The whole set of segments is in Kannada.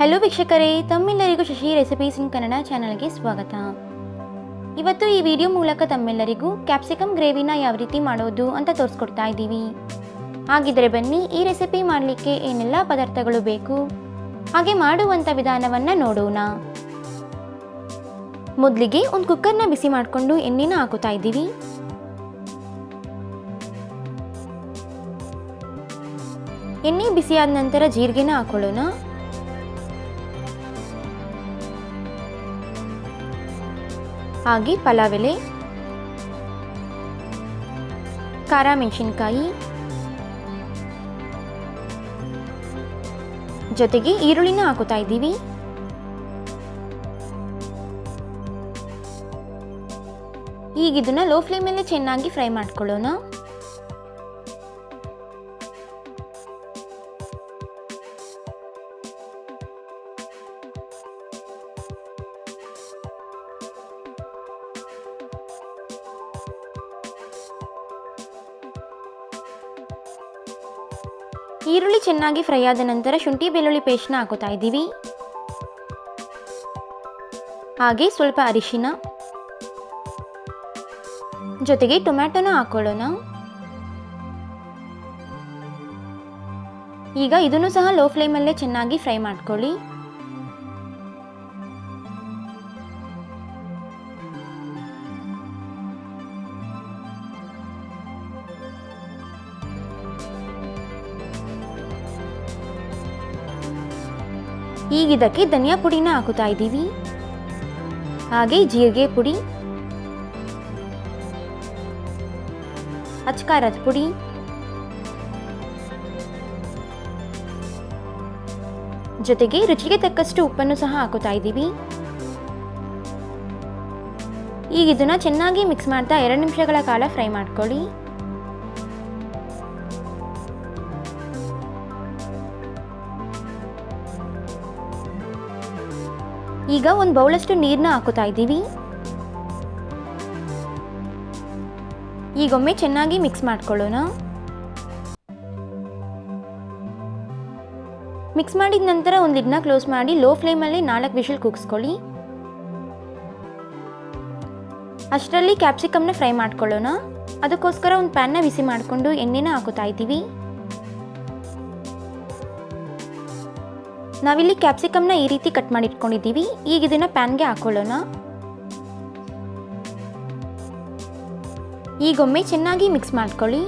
ಹಲೋ ವೀಕ್ಷಕರೇ, ತಮ್ಮೆಲ್ಲರಿಗೂ ಶಶಿ ರೆಸಿಪೀಸ್ ಇನ್ ಕನ್ನಡ ಚಾನಲ್ಗೆ ಸ್ವಾಗತ. ಇವತ್ತು ಈ ವಿಡಿಯೋ ಮೂಲಕ ತಮ್ಮೆಲ್ಲರಿಗೂ ಕ್ಯಾಪ್ಸಿಕಮ್ ಗ್ರೇವಿನ ಯಾವ ರೀತಿ ಮಾಡೋದು ಅಂತ ತೋರಿಸ್ಕೊಡ್ತಾ ಇದ್ದೀವಿ. ಹಾಗಿದ್ರೆ ಬನ್ನಿ, ಈ ರೆಸಿಪಿ ಮಾಡಲಿಕ್ಕೆ ಏನೆಲ್ಲ ಪದಾರ್ಥಗಳು ಬೇಕು? ಹಾಗೆ ಮಾಡುವಂಥ ವಿಧಾನವನ್ನು ನೋಡೋಣ. ಮೊದಲಿಗೆ ಒಂದು ಕುಕ್ಕರ್ನ ಬಿಸಿ ಮಾಡಿಕೊಂಡು ಎಣ್ಣೆನ ಹಾಕುತ್ತಾ ಇದ್ದೀವಿ. ಎಣ್ಣೆ ಬಿಸಿಯಾದ ನಂತರ ಜೀರಿಗೆನ ಹಾಕೊಳ್ಳೋಣ. ಹಾಗೆ ಪಲಾವ್ ಎಲೆ ಖಾರ ಮೆಣಸಿನ್ಕಾಯಿ, ಜೊತೆಗೆ ಈರುಳ್ಳಿನ ಹಾಕುತ್ತಾ ಇದ್ದೀವಿ. ಈಗ ಇದನ್ನ ಲೋ ಫ್ಲೇಮಲ್ಲೇ ಚೆನ್ನಾಗಿ ಫ್ರೈ ಮಾಡ್ಕೊಳ್ಳೋಣ. ಈರುಳ್ಳಿ ಚೆನ್ನಾಗಿ ಫ್ರೈ ಆದ ನಂತರ ಶುಂಠಿ ಬೆಳ್ಳುಳ್ಳಿ ಪೇಸ್ಟ್ನ ಹಾಕೋತಾ ಇದ್ದೀವಿ. ಹಾಗೆ ಸ್ವಲ್ಪ ಅರಿಶಿನ. ಜೊತೆಗೆ ಟೊಮ್ಯಾಟೊನ ಹಾಕೊಳ್ಳೋಣ. ಈಗ ಇದನ್ನು ಸಹ ಲೋ ಫ್ಲೇಮಲ್ಲೇ ಚೆನ್ನಾಗಿ ಫ್ರೈ ಮಾಡ್ಕೊಳ್ಳಿ. ಈಗ ಇದಕ್ಕೆ ಧನಿಯಾ ಪುಡಿನ ಹಾಕುತ್ತಾ ಇದ್ದೀವಿ? ಹಾಗೆ ಜೀರಿಗೆ ಪುಡಿ, ಅಚ್ಕಾರದ ಪುಡಿ, ಜೊತೆಗೆ ರುಚಿಗೆ ತಕ್ಕಷ್ಟು ಉಪ್ಪನ್ನು ಸಹ ಹಾಕುತ್ತಾ ಇದ್ದೀವಿ. ಈಗ ಇದನ್ನ ಚೆನ್ನಾಗಿ ಮಿಕ್ಸ್ ಮಾಡ್ತಾ ಎರಡು ನಿಮಿಷಗಳ ಕಾಲ ಫ್ರೈ ಮಾಡ್ಕೊಳ್ಳಿ. ಈಗ ಒಂದು ಬೌಲಷ್ಟು ನೀರನ್ನ ಹಾಕುತ್ತಾ ಇದ್ದೀವಿ. ಈಗೊಮ್ಮೆ ಚೆನ್ನಾಗಿ ಮಿಕ್ಸ್ ಮಾಡ್ಕೊಳ್ಳೋಣ. ಮಿಕ್ಸ್ ಮಾಡಿದ ನಂತರ ಒಂದು ಲಿಡ್ನ ಕ್ಲೋಸ್ ಮಾಡಿ ಲೋ ಫ್ಲೇಮಲ್ಲಿ ನಾಲ್ಕು ವಿಷಲ್ ಕೂಗಿಸ್ಕೊಳ್ಳಿ. ಅಷ್ಟರಲ್ಲಿ ಕ್ಯಾಪ್ಸಿಕಮ್ನ ಫ್ರೈ ಮಾಡ್ಕೊಳ್ಳೋಣ. ಅದಕ್ಕೋಸ್ಕರ ಒಂದು ಪ್ಯಾನ್ನ ಬಿಸಿ ಮಾಡಿಕೊಂಡು ಎಣ್ಣೆನ ಹಾಕುತ್ತಾ ಇದ್ದೀವಿ. ನಾವಿಲ್ಲಿ ಕ್ಯಾಪ್ಸಿಕಮ್ನ ಈ ರೀತಿ ಕಟ್ ಮಾಡಿ ಇಟ್ಕೊಂಡಿದ್ದೀವಿ ಈಗ ಇದನ್ನು ಪ್ಯಾನ್ಗೆ ಹಾಕೊಳ್ಳೋಣ. ಈಗೊಮ್ಮೆ ಚೆನ್ನಾಗಿ ಮಿಕ್ಸ್ ಮಾಡ್ಕೊಳ್ಳಿ.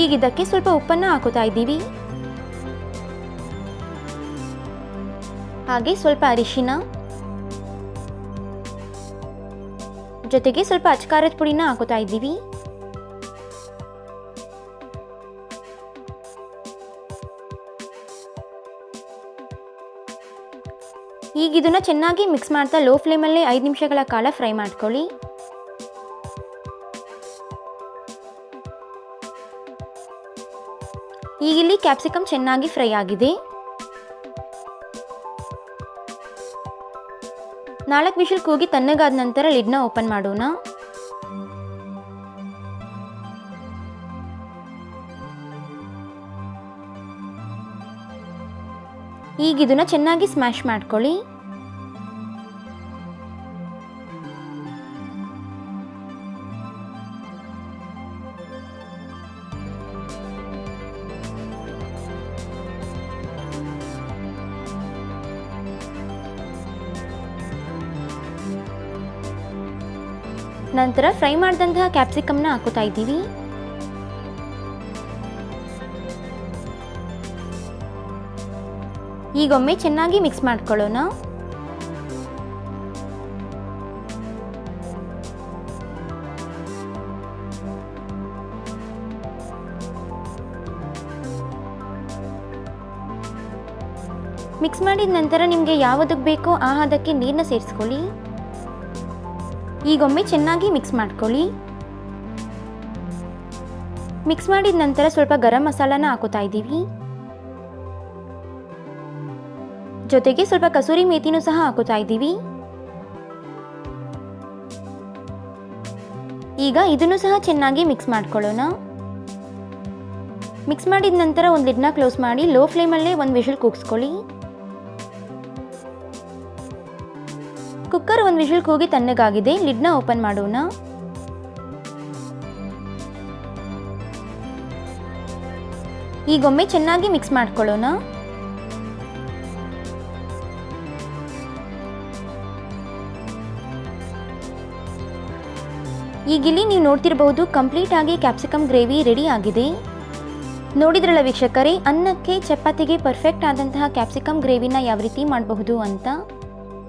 ಈಗ ಇದಕ್ಕೆ ಸ್ವಲ್ಪ ಉಪ್ಪನ್ನು ಹಾಕುತ್ತಾ ಇದ್ದೀವಿ. ಹಾಗೆ ಸ್ವಲ್ಪ ಅರಿಶಿನ. ಜೊತೆಗೆ ಸ್ವಲ್ಪ ಅಚ್ಕಾರದ ಪುಡಿನ ಹಾಕೋತಾ ಇದ್ದೀವಿ. ಈಗ ಇದನ್ನ ಚೆನ್ನಾಗಿ ಮಿಕ್ಸ್ ಮಾಡ್ತಾ ಲೋ ಫ್ಲೇಮಲ್ಲೇ ಐದು ನಿಮಿಷಗಳ ಕಾಲ ಫ್ರೈ ಮಾಡ್ಕೊಳ್ಳಿ. ಈಗ ಇಲ್ಲಿ ಕ್ಯಾಪ್ಸಿಕಮ್ ಚೆನ್ನಾಗಿ ಫ್ರೈ ಆಗಿದೆ. ನಾಲ್ಕು ವಿಷಲ್ ಕೂಗಿ ತಣ್ಣಗಾದ ನಂತರ ಲಿಡ್ನ ಓಪನ್ ಮಾಡೋಣ. ಈಗ ಇದನ್ನ ಚೆನ್ನಾಗಿ ಸ್ಮ್ಯಾಶ್ ಮಾಡ್ಕೊಳ್ಳಿ. ನಂತರ ಫ್ರೈ ಮಾಡಿದಂತಹ ಕ್ಯಾಪ್ಸಿಕಮ್ನ ಹಾಕುತ್ತಾ ಇದ್ದೀವಿ. ಈಗೊಮ್ಮೆ ಚೆನ್ನಾಗಿ ಮಿಕ್ಸ್ ಮಾಡ್ಕೊಳ್ಳೋಣ. ಮಿಕ್ಸ್ ಮಾಡಿದ ನಂತರ ನಿಮಗೆ ಯಾವುದಕ್ಕೆ ಬೇಕೋ ಆ ಹದಕ್ಕೆ ನೀರನ್ನ ಸೇರಿಸ್ಕೊಳ್ಳಿ. ಈಗೊಮ್ಮೆ ಚೆನ್ನಾಗಿ ಮಿಕ್ಸ್ ಮಾಡ್ಕೊಳ್ಳಿ. ಮಿಕ್ಸ್ ಮಾಡಿದ ನಂತರ ಸ್ವಲ್ಪ ಗರಂ ಮಸಾಲಾನ ಹಾಕೋತಾ ಇದ್ದೀವಿ. ಜೊತೆಗೆ ಸ್ವಲ್ಪ ಕಸೂರಿ ಮೇಥಿನೂ ಸಹ ಹಾಕೋತಾ ಇದ್ದೀವಿ. ಈಗ ಇದನ್ನು ಸಹ ಚೆನ್ನಾಗಿ ಮಿಕ್ಸ್ ಮಾಡ್ಕೊಳ್ಳೋಣ. ಮಿಕ್ಸ್ ಮಾಡಿದ ನಂತರ ಒಂದು ಲಿಡ್ನ ಕ್ಲೋಸ್ ಮಾಡಿ ಲೋ ಫ್ಲೇಮಲ್ಲೇ ಒಂದು ವಿಷಲ್ ಕೂಗಿಸ್ಕೊಳ್ಳಿ. ಕುಕ್ಕರ್ ಒಂದು ವಿಷಲ್ ಕೂಗಿ ತಣ್ಣಗಾಗಿದೆ. ಲಿಡ್ನ ಓಪನ್ ಮಾಡೋಣ. ಈಗೊಮ್ಮೆ ಚೆನ್ನಾಗಿ ಮಿಕ್ಸ್ ಮಾಡ್ಕೊಳ್ಳೋಣ. ಈಗಿಲ್ಲಿ ನೀವು ನೋಡ್ತಿರಬಹುದು ಕಂಪ್ಲೀಟ್ ಆಗಿ ಕ್ಯಾಪ್ಸಿಕಮ್ ಗ್ರೇವಿ ರೆಡಿ ಆಗಿದೆ. ನೋಡಿದ್ರಲ್ಲ ವೀಕ್ಷಕರೇ, ಅನ್ನಕ್ಕೆ ಚಪಾತಿಗೆ ಪರ್ಫೆಕ್ಟ್ ಆದಂತಹ ಕ್ಯಾಪ್ಸಿಕಮ್ ಗ್ರೇವಿನ ಯಾವ ರೀತಿ ಮಾಡಬಹುದು ಅಂತ?